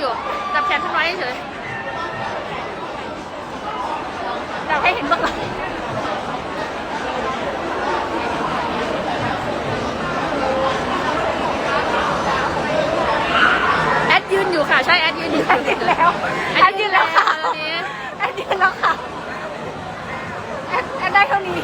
อยู่ จับแขนขึ้นไว้เฉยอยากให้เห็นเบื้องหลังแอดยืนอยู่ค่ะ ใช่แอดยืนอยู่แอดยืนแล้วแอดยืนแล้วค่ะตอนนี้แอดยืนแล้วค่ะแอดแอดได้เท่านี้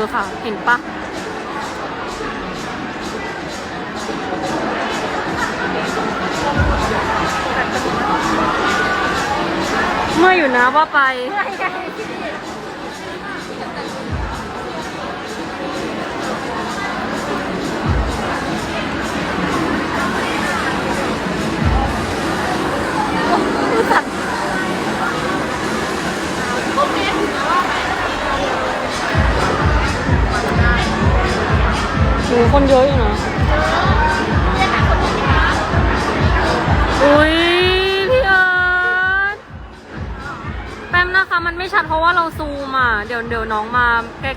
อยู่ในมือค่ะ เห็นปะเมื่ออยู่นะว่าไป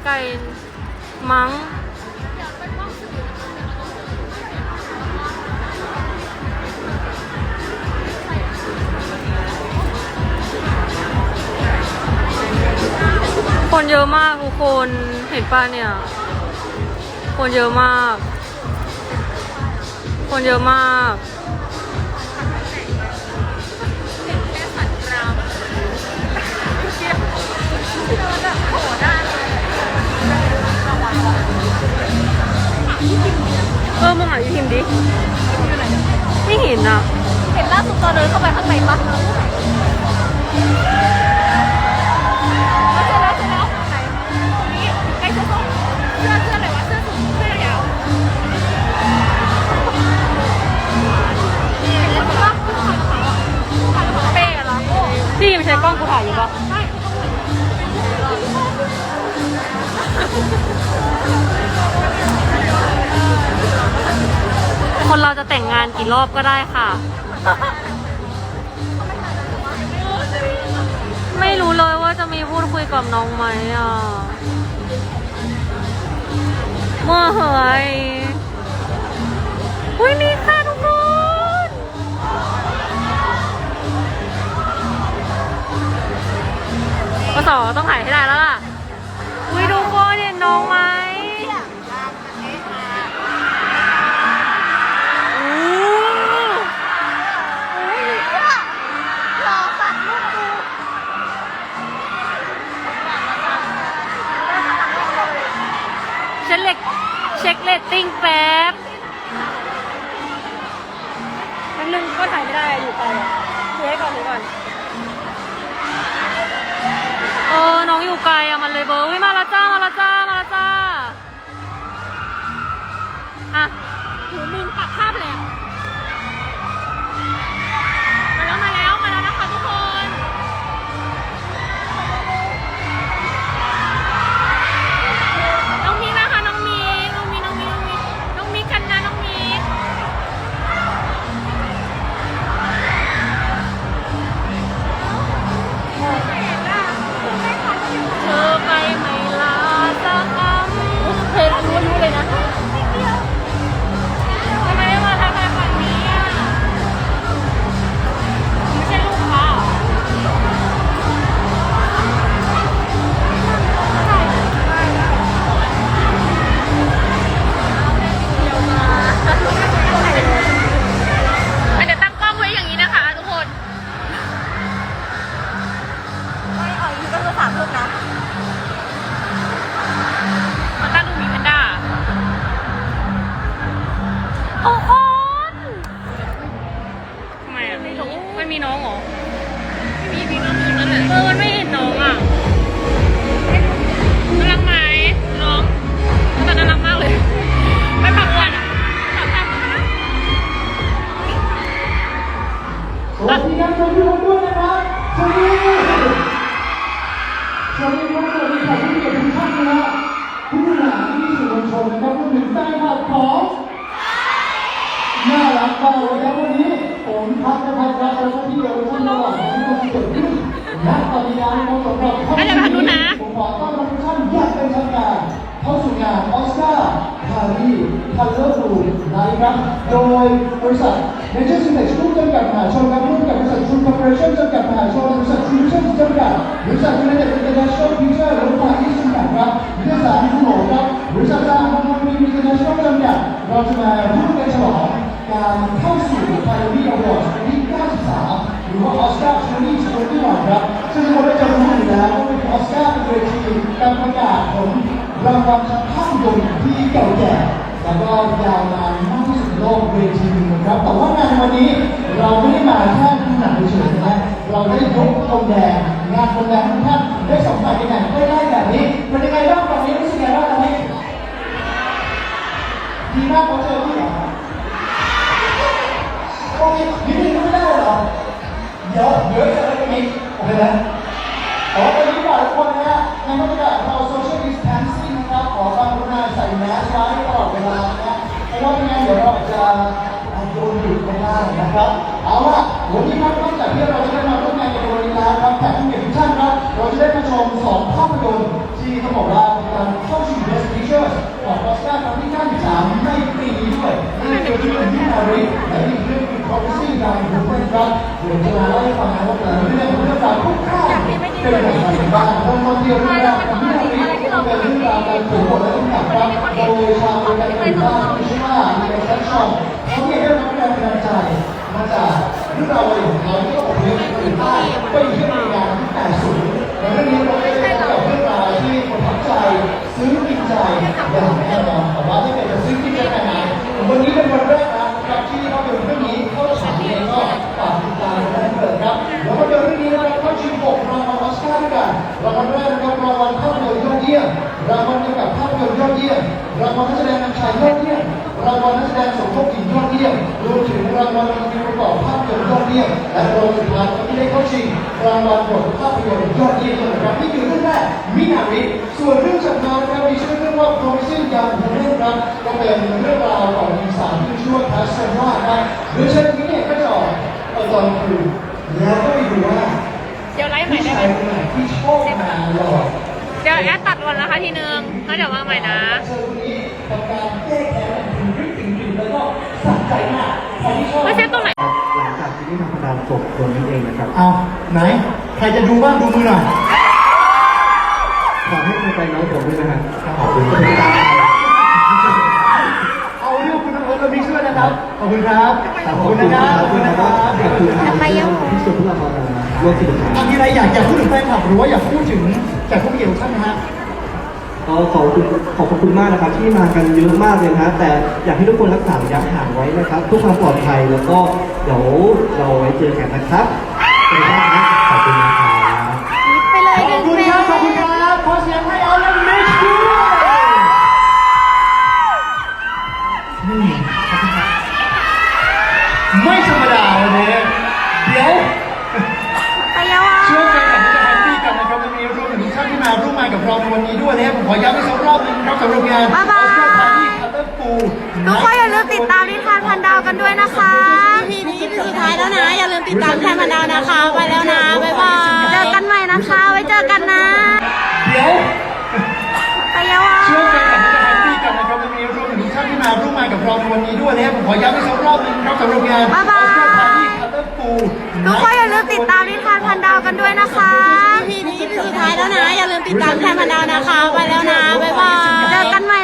ไกลมั้งคนเยอะมากทุกคนเห็นป่ะเนี่ย คนเยอะมาก คนเยอะมาก ออมึงหาอยู่ทีมดิ ไม่เห็นอะ เห็นล่าสุดตอนเดินเข้าไปข้างในปะแล้วเจอแล้วเจอแล้วไหนนี่ใกล้เสื้อส้มเสื้อเสื้ออะไรวะเสื้อสูทเสื้อยาวนี่เห็นปะถ่ายกระเป๋าเป้อะเหรอโอ้พี่ไม่ใช่กล้องกูถ่ายอยู่ปะใช่ คนเราจะแต่งงานกี่รอบก็ได้ค่ะ ไม่รู้เลยว่าจะมีพูดคุยกับน้องไหมอะเมื่อเหยอุ้ยนี่ค่ะทุกคนก็สอต้องถ่ายให้ได้แล้วล่ะอุ้ยทุกคนเห็นน้องไหม เช็คเลตติ้งแป๊บแป๊บนึงก็ถ่ายไม่ได้อยู่ไปถือให้ก่อนถือก่อน เออ น้องอยู่ไกลอะ ครับแล้วก็ที่เยาวชนระหว่างที่เราเกิดขึ้นณตอนนี้นะครับสำหรับค่ำคืนนี้ผมขอต้อนรับทุกท่านอย่างเป็นทางการเข้าสู่งานออสการ์พารีคัลเลอร์ฟูลนะครับ โดยบริษัทเนเจอร์ซิเน็กซ์ร่วมจำกัดมหาชนครับร่วมกับบริษัททรูคอร์ปอเรชั่นจำกัดมหาชนบริษัททรูวิชั่นจำกัดบริษัทยูไนเต็ดอินเตอร์เนชั่นแนลฟิวเจอร์และฟาร์อีสจำกัดครับนิตยสารยุโรปครับบริษัทจาฮอนมีอินเตอร์เนชั่นแนลจำกัดเราจะมาร่วมกันฉลองการเข้าสู่ไทยลีอวอร์ดที่ รือว่าออสการ์2021ครับซึ่งคนได้จะรู้อยู่แล้วว่าเป็นออสการ์เป็นเวทีการประกาศผลรางวัลภาพยนตร์ที่เก่าแก่แล้วก็ยาวนานมากที่สุดโลกเวทีหนึ่งนะครับ แต่ว่างานวันนี้เราไม่ได้มาแค่ดูหนังเฉยๆนะเราได้ยกธงแดงงานธงแดงทุกท่านได้สัมผัสกันอย่างใกล้ๆแบบนี้เป็นยังไงบ้างตอนนี้รู้สึกยังไงบ้างตอนนี้ดีมากพอเจอ กโอเคไหมขอวันนี้ฝากทุกคนนะฮะในมาตรการเราโซเชียลดิสแทนซิ่งนะครับขอความกรุณาใส่แมสไว้ตลอดเวลานะฮะเพราะว่าไม่งั้นเดี๋ยวเราจะโดนหยุดไม่ได้นะครับ เอาล่ะวันนี้ครับนอกจากที่เราจะได้มาร่วมงานในวันนี้แล้วครับแขกผู้เกียรติทุกท่านครับเราจะได้มาชมสองภาพยนตร์ที่ต้องบอกว่าเป็นการเข้าชิง Best Picture ของออสการ์ครั้งที่93ในปีนี้ด้วยนั่นคือเรื่องที่มาริและอีก เรื่องคือ Promising Young Woman ครับเดี๋ยวจะมาเล่าให้ฟังนะว่าแต่เรื่องเรื่องราวคร่าวเป็นอย่างไรบ้างเริ่มต้นที่เรื่องแรกที่เราเป็นเรื่องราวการเขียนบทและต้องกับครับโดยชาวเมริกันบ้านที่ชื่อว่ามีเซ็นชอมเขาเนี่ยได้รับแรงบันดาลใจมาจากเรื่องราวของเขาที่อพยพไปอยู่ใต้ไปอยู่ที่อเมริกาที่80และเรื่องนี้เราได้พบกับเรื่องราวที่ประทับใจซึ้งกินใจอย่างแน่นอน รางวัลนักแสดงนำชายยอดเยี่ยมรางวัลนักแสดงสมทบหญิงยอดเยี่ยมรวมถึงรางวัลดนตรีประกอบภาพยนตร์ยอดเยี่ยมและรางวัลสุดท้ายที่ได้เข้าชิงรางวัลบทภาพยนตร์ยอดเยี่ยมด้วยนะครับนี่คือเรื่องแรกมินาริส่วนเรื่องจากมานะครับมีชื่อเรื่องว่า Promising Young Woman ครับก็เป็นเรื่องราวของหญิงสาวที่ชื่อว่าคาสเซนวาครับโดยเช่นนี้เนี่ยก็จะออกตอนคืนแล้วก็ไปดูว่าเดี๋ยวไลฟ์ใหม่ผู้ได้ชาไหมยคนไหนที่ชอบมาหลอก เดี๋ยวแอดตัดก่อนนะคะทีนึงแล้วเดี๋ยวมาใหม่นะเธอคนนี้ทำการแก้แค้นถึงพริกถึงกลิ่นแล้วก็สะใจมากใครที่ชอบไม่ใช่ตรงไหนหลังจากที่ได้ทำการจบคนนี้เองนะครับเอาไหน ใครจะดูบ้างดูมือหน่อยขอให้กำลังใจน้องผมด้วยนะครับขอบคุณที่ติด ขอบคุณครับ ขอบคุณนะครับ ขอบคุณนะครับ ขอบคุณครับที่สุดพวกเรามารวมสนุกกันมีอะไรอยากอยากพูดถึงแฟนคลับหรือว่าอยากพูดถึงแขกผู้เกียรติทุกท่านนะฮะก็ขอบคุณขอบคุณมากนะครับที่มากันเยอะมากเลยนะแต่อยากให้ทุกคนรักษาระยะห่างไว้นะครับทุกความปลอดภัยแล้วก็เดี๋ยวเราไว้เจอกันนะครับ อย้ำอีกสักรอบนึงครับสำหรับงานบ๊ายบายลูทุกคนอย่าลืมติดตามนิทานพันดาวกันด้วยนะคะ EP นี้เป็นสุดท้ายแล้วนะ อย่าลืมติดตามแทนพันดาวนะคะ ไปแล้วนะ บ๊ายบาย เจอกันใหม่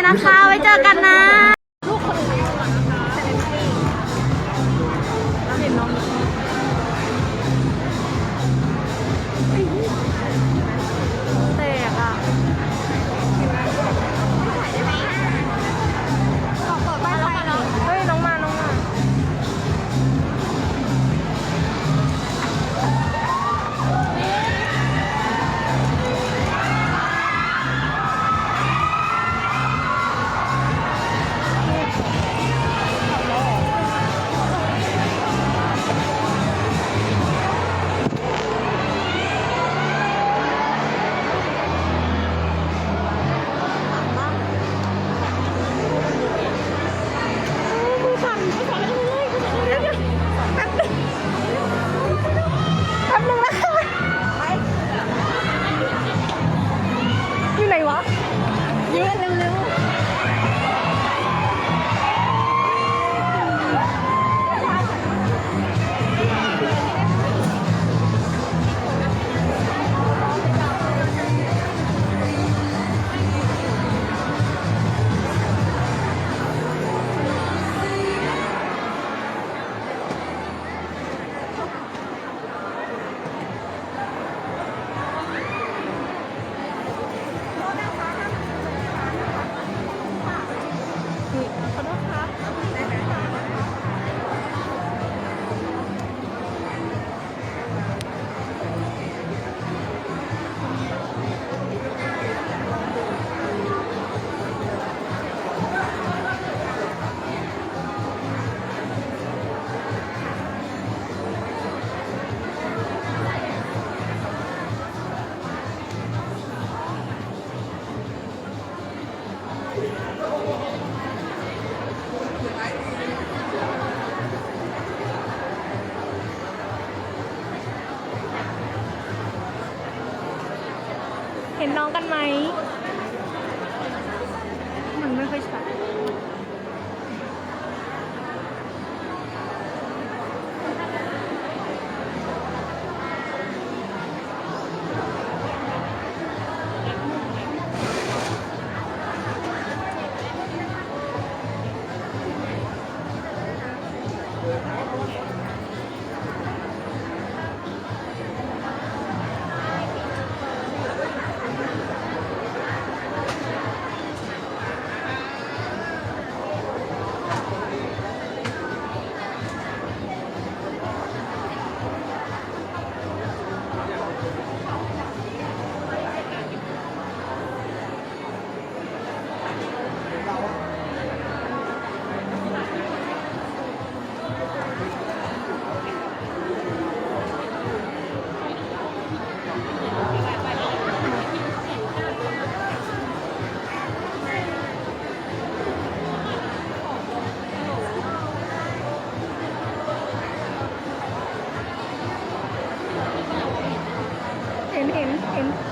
กันไหม time.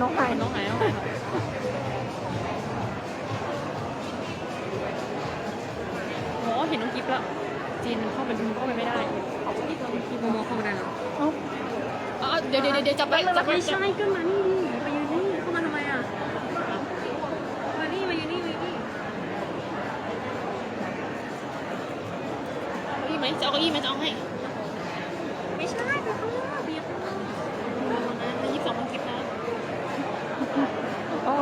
น้องไหนน้องไหนโอ้เห็นน้องกิฟแล้วจีนเข้าไปดูเข้าไปไม่ได้เขาไม่ได้ทำกิฟโมโมเข้ามาได้เหรออ๋อเดี๋ยวเดี๋ยวเดี๋ยวจับไปจับไปไม่ใช่ก็มานี่ดิมายืนนี่เข้ามาทำไมอะมานี่มายืนนี่มายืนนี่ เก้าอี้ไหมจะเอาเก้าอี้ไหมจะเอาให้ ไม่ใช่ไปข้างหน้าเบียร์ข้างหน้า นะในยี่สิบสองน้องกิฟนะ อ๋อ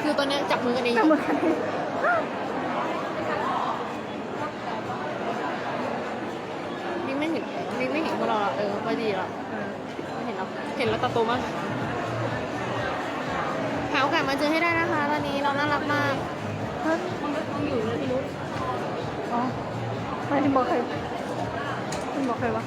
คือตอนเนี้ยจับมือกันเอง แต่เหมือนกัน มิ้งไม่เห็นมิ้งไม่เห็นพวกเราหรอกเออพอดีหรอกไม่เห็นแล้วเห็นแล้ว ตาโตมากหาโอกาสมาเจอให้ได้นะคะตอนนี้เราน่ารักมากต้องอยู่นะพี่นุชอ๋อไม่ได้บอกใครไม่บอกใครวะ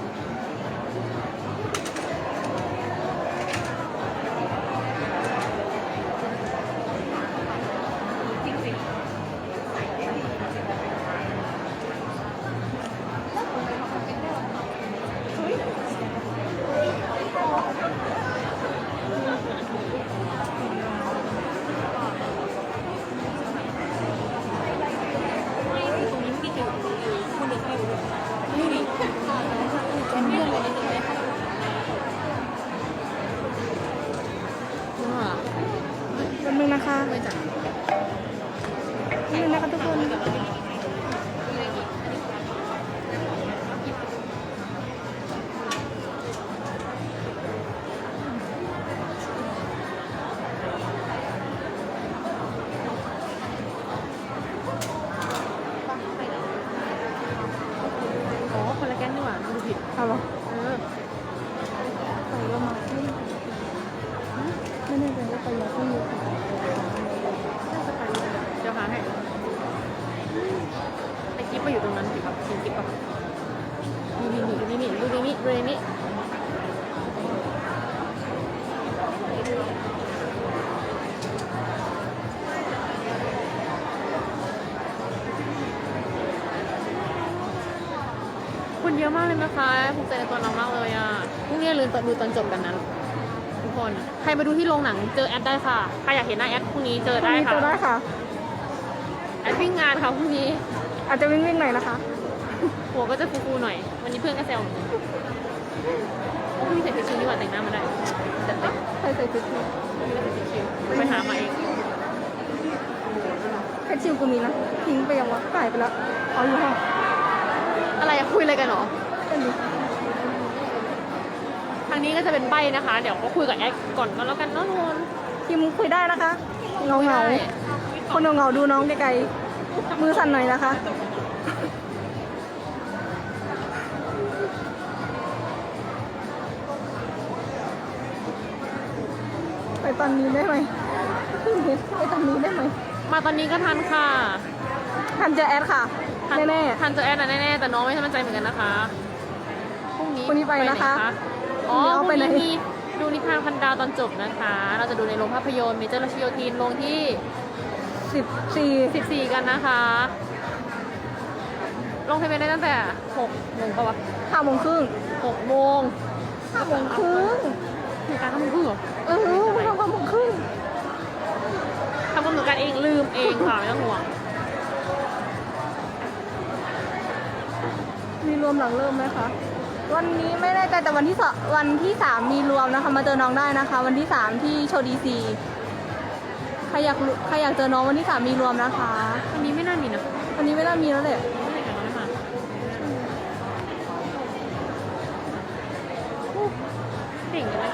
เยอะมากเลยนะคะภูมิใจในตัวน้องมากเลยอะพรุ่งนี้อย่าลืมดูตอนจบกันนะทุกคน ใครมาดูที่โรงหนังเจอแอดได้ค่ะ ใครอยากเห็นหน้าแอดพรุ่งนี้เจอได้ได้ค่ะเจอได้ค่ะ แอดวิ่งงานค่ะพรุ่งนี้ อาจจะวิ่งวิ่งๆหน่อยนะคะ หัวก็จะฟูๆหน่อย วันนี้เพื่อนก็แซวหนูโอ้พี่ใส่ฟิชชิ่งดีกว่าแต่งหน้ามาได้จัดเต็มใครใส่ชุดนี้พี่ก็ใส่ฟิชชิ่งไปหามาเองแค่ชิวกูมีนะทิ้งไปยังวะหายไปแล้วเอาอยู่ห้อง อะไรอะคุยอะไรกันหรอเป็นดิทางนี้ก็จะเป็นใบนะคะ เดี๋ยวก็คุยกับแอดก่อนก็แล้วกันเนาะทุกคนทีมคุยได้นะคะเงาเงาๆคนเงาเงาๆดูน้องไกลๆมือสั่นหน่อยนะคะไปตอนนี้ได้ไหมไปตอนนี้ได้ไหมมาตอนนี้ก็ทันค่ะทันเจอแอดค่ะ ทันแน่ทันเจอแอดนะแน่ๆ แต่น้องไม่มั่นใจเหมือนกันนะคะ พรุ่งนี้พรุ่งนี้ไปนะคะหอ๋อพรุ่งนี้พเอารุ่งไปไหนนี้มีดูนิทานพันดาวตอนจบนะคะ เราจะดูในโรงภาพยนตร์เมเจอร์ราชโยธินโรงที่ๆสิบสี่14 กันนะคะ ลงทะเบียนได้ตั้งแต่6โมงปะวะห้าโมงครึ่ง6โมงห้าโมงครึ่งมีการทำมือเหรอ เออทำห้าโมงครึ่งทำกำหนดการเองลืมเองค่ะไม่ต้องห่วง วมหลังเริ่มไหมคะวันนี้ไม่แน่ใจแต่วันที่สองวันที่สามมีรวมนะคะ มาเจอน้องได้นะคะ วันที่สามที่โชว์ดีซีใครอยากรู้ใครอยากเจอน้องวันที่สามมีรวมนะคะอันนี้ไม่น่ามีนะวันนี้ไม่น่ามีแล้วแหละไม่ได้กันน้อยมาเก่งเลย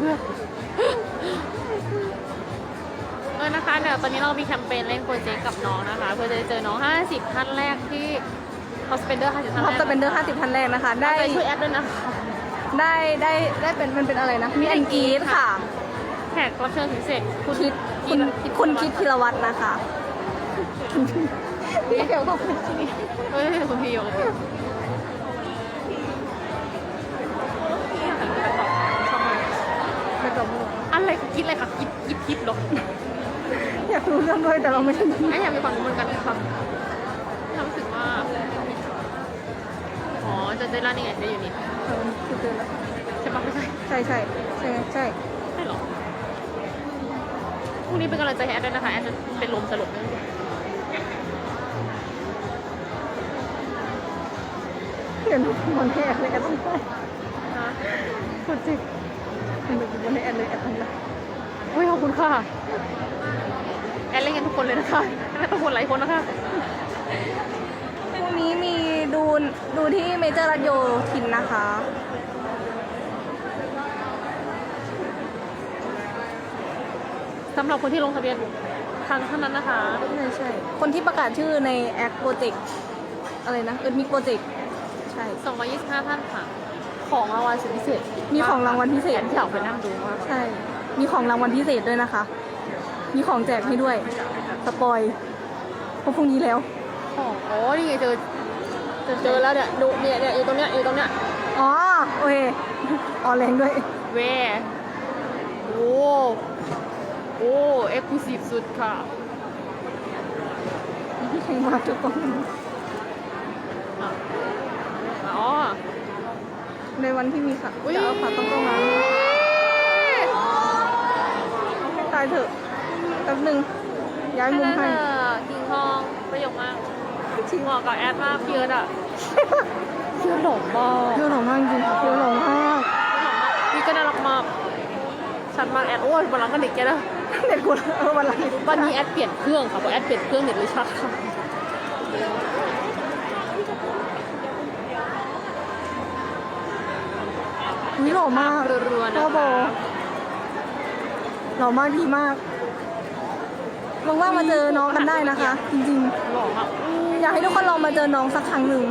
เจ๊กเพื่อนเอออนะคะเดี๋ยวตอนนี้เรามีแคมเปญเล่นโปรเจกต์กับน้องนะคะ เพื่อจะได้เจอน้อง 50 ท่านแรกที่ h o s p e n d e r 50ท่านท็อปแรกจะเป็นเดอร์ห้าสิบพันแรกนะคะ ได้ได้ช่วยแอดด้วยนะคะได้ได้ได้เป็นมันเป็นอะไรนะมีอันกรีดค่ะ แขกรับเชิญพิเศษคุณคิดคุณคุณคิดธีรวัตรนะคะพี่เดี๋ยวขอบคุณเฮ้ยคุณพี่โยกอะไร คิดอะไรคะคิดคิดคิดหรออยากรู้เรื่องด้วยแต่เราไม่ได้ดูไอ้อยากมีความรู้เหมือนกันครับทำรู้สึกว่า อ๋อเจะเจอร้านนี่ไงเจะอยู่นี่เออคือเจอแล้วใช่ปะไม่ใช่ใช่ใช่ใช่ใช่ใช่หรอพรุ่งนี้เป็นกำลังใจให้แอดด้วยนะคะแอดจะเป็นลมสลบเลยเดี๋ยวหนูมันให้แอดเลยแอดต้องได้นะโปรเจกต์เดี๋ยวหนูมันให้แอดเลยแอดต้องได้ อุ้ยขอบคุณค่ะแอดเล่นกันทุกคนเลยนะคะแอดทุกคนหลายคนนะคะพรุ่งนี้มีดูดูที่เมเจอร์รัดโยทินนะคะสำหรับคนที่ลงทะเบียนทางเท่านั้นนะคะใช่ใช่ คนที่ประกาศชื่อในแอคโปรเจกต์อะไรนะเอิร์มิกโปรเจกต์ใช่225ท่านค่ะ ของรางวัลสุดพิเศษ มีของรางวัลพิเศษแอดอยากไปนั่งดูมากใช่ มีของรางวัลพิเศษด้วยนะคะ มีของแจกให้ด้วย สปอยเพราะพรุ่งนี้แล้วของโอ้นี่ไงเจอเจอเจอแล้วเนี่ยดูเนี่ยเนี่ยอยู่ตรงเนี้ยอยู่ตรงเนี้ยอ๋อ โอเคออแรงด้วย เวโอ้โอ้เอ็กซ์คลูซีฟสุดค่ะแข่งมาทุกคนอะอ๋อในวันที่มีค่ะอุ๊ยจะเอาขาต้องต้องมาเอาให้ตาย เถอะแป๊บหนึ่งย้ายมุมให้กิ่งทองประโยคมากชิงเหมาะกับแอดมากพี่เอิร์ดอะเชื่อหลงมากเที่ยวหลงมากจริงค่ะเที่ยวหลงมากพี่ก็น่ารักมากชัดมากแอดโอ้ยวันหลังก็เด็กแกนะเด็กกูเออวันหลังวันนี้แอดเปลี่ยนเครื่องค่ะเพราะแอดเปลี่ยนเครื่องเน็ตเลยชัดค่ะนี่หล่อมากรัวๆนะพ่อโบ หล่อมากดีมากว่ามาเจอน้องกันได้นะคะ จริงๆ อยากให้ทุกคนลองมาเจอน้องสักครั้งหนึ่ง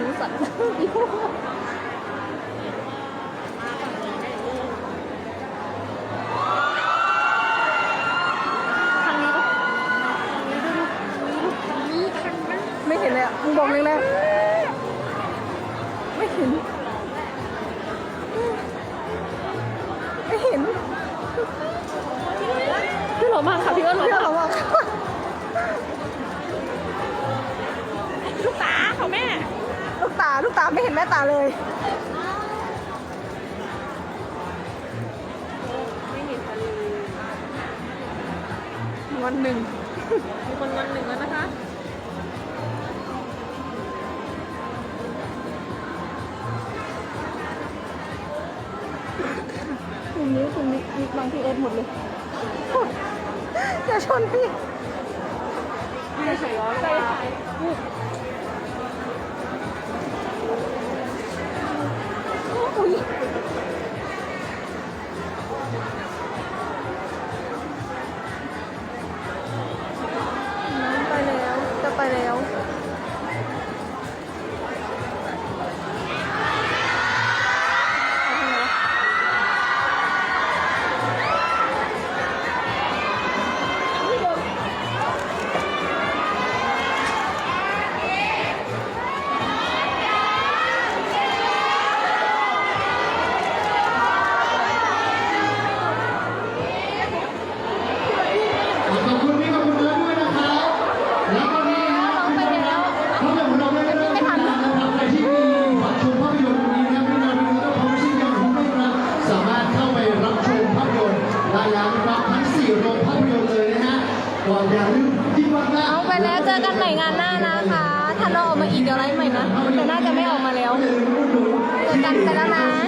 รู้สัตว์จ้าไม่เห็นเลยอะมึงบอกแรง ตาลูกตาไม่เห็นแม่ตาเลย ไม่เห็นทะเลวันหนึ่ง มีคนวันหนึ่งแล้วนะคะกลุ่มนี้กลุ่มนี้มีบางพีเอสหมดเลยอย่าชนพี่ไม่ใช่ย้อนไปอุ้